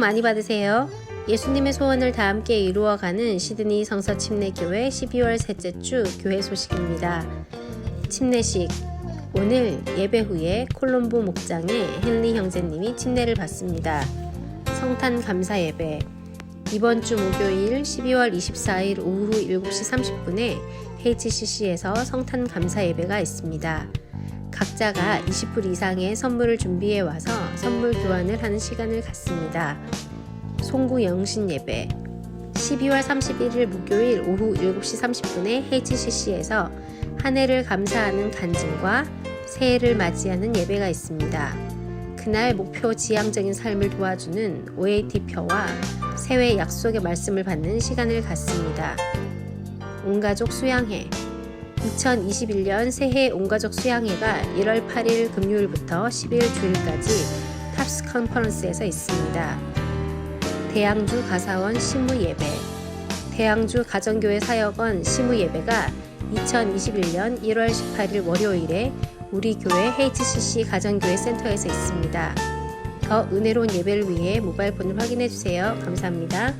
많이 받으세요. 예수님의 소원을 다 함께 이루어가는 시드니 성서 침례교회 12월 셋째 주 교회 소식입니다. 침례식 오늘 예배 후에 콜롬보 목장에 헨리 형제님이 침례를 받습니다. 성탄 감사 예배 이번 주 목요일 12월 24일 오후 7시 30분에 HCC에서 성탄 감사 예배가 있습니다. 각자가 20불 이상의 선물을 준비해 와서 선물 교환을 하는 시간을 갖습니다. 송구 영신 예배 12월 31일 목요일 오후 7시 30분에 HCC에서 한 해를 감사하는 간증과 새해를 맞이하는 예배가 있습니다. 그날 목표 지향적인 삶을 도와주는 OAT표와 새해 약속의 말씀을 받는 시간을 갖습니다. 온가족 수양회 2021년 새해 온가족 수양회가 1월 8일 금요일부터 12일 주일까지 탑스 컨퍼런스에서 있습니다. 대양주 가사원 시무 예배 대양주 가정교회 사역원 시무 예배가 2021년 1월 18일 월요일에 우리 교회 HCC 가정교회 센터에서 있습니다. 더 은혜로운 예배를 위해 모바일 폰을 확인해 주세요. 감사합니다.